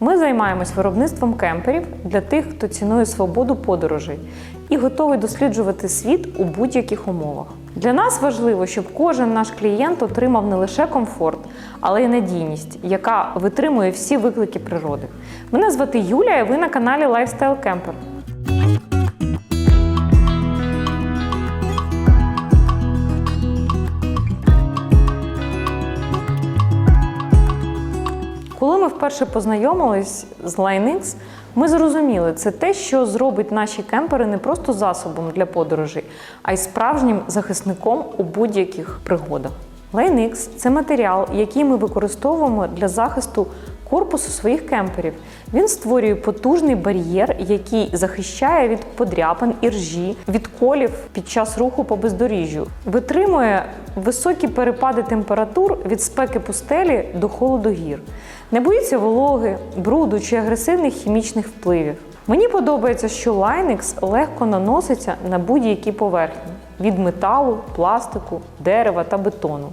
Ми займаємось виробництвом кемперів для тих, хто цінує свободу подорожей і готовий досліджувати світ у будь-яких умовах. Для нас важливо, щоб кожен наш клієнт отримав не лише комфорт, але й надійність, яка витримує всі виклики природи. Мене звати Юлія, і ви на каналі Lifestyle Camper. Коли ми вперше познайомились з LineX, ми зрозуміли, це те, що зробить наші кемпери не просто засобом для подорожей, а й справжнім захисником у будь-яких пригодах. LineX – це матеріал, який ми використовуємо для захисту корпусу своїх кемперів. Він створює потужний бар'єр, який захищає від подряпин і ржі, від колів під час руху по бездоріжжю, витримує високі перепади температур від спеки пустелі до холоду гір. Не боїться вологи, бруду чи агресивних хімічних впливів. Мені подобається, що Linex легко наноситься на будь-які поверхні від металу, пластику, дерева та бетону.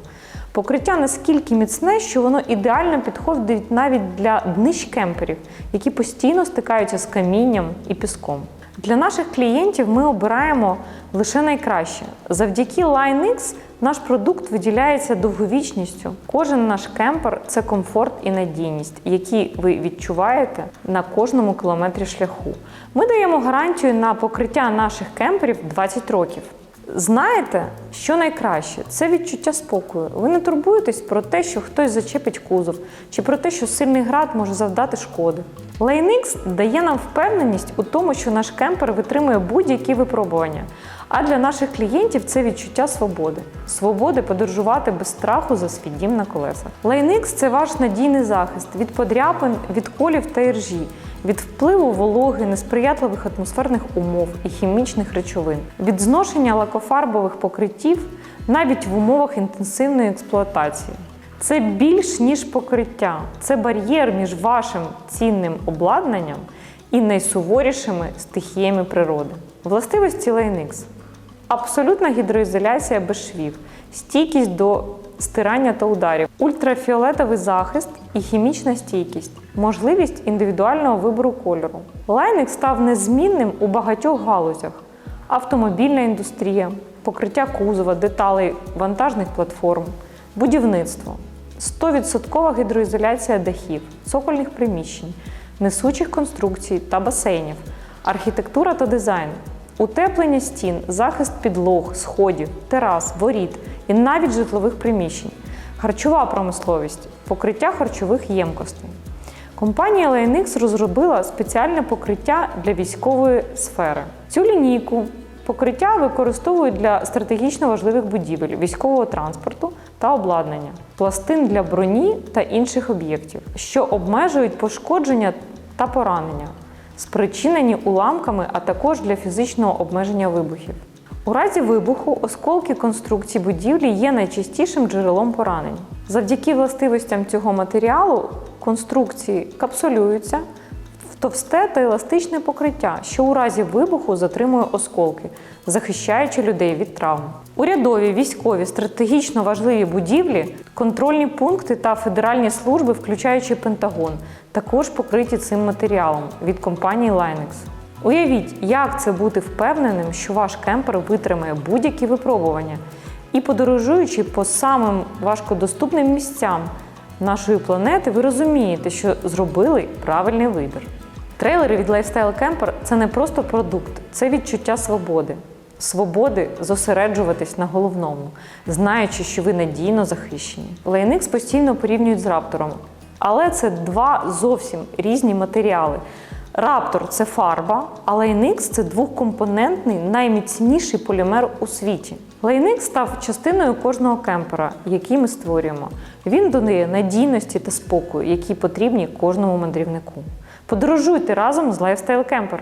Покриття наскільки міцне, що воно ідеально підходить навіть для днищ кемперів, які постійно стикаються з камінням і піском. Для наших клієнтів ми обираємо лише найкраще. Завдяки LineX наш продукт виділяється довговічністю. Кожен наш кемпер це комфорт і надійність, які ви відчуваєте на кожному кілометрі шляху. Ми даємо гарантію на покриття наших кемперів 20 років. Знаєте, що найкраще? Це відчуття спокою. Ви не турбуєтесь про те, що хтось зачепить кузов, чи про те, що сильний град може завдати шкоди. LaneX дає нам впевненість у тому, що наш кемпер витримує будь-які випробування. А для наших клієнтів це відчуття свободи. Свободи подорожувати без страху за свій дім на колесах. LaneX – це ваш надійний захист від подряпин, від колів та іржі від впливу вологи, несприятливих атмосферних умов і хімічних речовин, від зношення лакофарбових покриттів навіть в умовах інтенсивної експлуатації. Це більш ніж покриття, це бар'єр між вашим цінним обладнанням і найсуворішими стихіями природи. Властивості Laynex. Абсолютна гідроізоляція без швів, стійкість до стирання та ударів, ультрафіолетовий захист і хімічна стійкість, можливість індивідуального вибору кольору. Лайник став незмінним у багатьох галузях: автомобільна індустрія, покриття кузова, деталей вантажних платформ, будівництво, 100% гідроізоляція дахів, цокольних приміщень, несучих конструкцій та басейнів, архітектура та дизайн. Утеплення стін, захист підлог, сходів, терас, воріт і навіть житлових приміщень, харчова промисловість, покриття харчових ємкостей. Компанія LNX розробила спеціальне покриття для військової сфери. Цю лінійку покриття використовують для стратегічно важливих будівель, військового транспорту та обладнання, пластин для броні та інших об'єктів, що обмежують пошкодження та поранення спричинені уламками, а також для фізичного обмеження вибухів. У разі вибуху осколки конструкцій будівлі є найчастішим джерелом поранень. Завдяки властивостям цього матеріалу конструкції капсулюються в товсте та еластичне покриття, що у разі вибуху затримує осколки, захищаючи людей від травм. Урядові, військові, стратегічно важливі будівлі, контрольні пункти та федеральні служби, включаючи Пентагон, також покриті цим матеріалом від компанії Linex. Уявіть, як це бути впевненим, що ваш кемпер витримає будь-які випробування і подорожуючи по самим важкодоступним місцям нашої планети, ви розумієте, що зробили правильний вибір. Трейлери від Lifestyle Camper – це не просто продукт, це відчуття свободи. Свободи зосереджуватись на головному, знаючи, що ви надійно захищені. Лайникс постійно порівнюють з раптором, але це два зовсім різні матеріали. Раптор це фарба, а Laynex – це двохкомпонентний найміцніший полімер у світі. Laynex став частиною кожного кемпера, який ми створюємо. Він додає надійності та спокою, які потрібні кожному мандрівнику. Подорожуйте разом з Lifestyle Camper!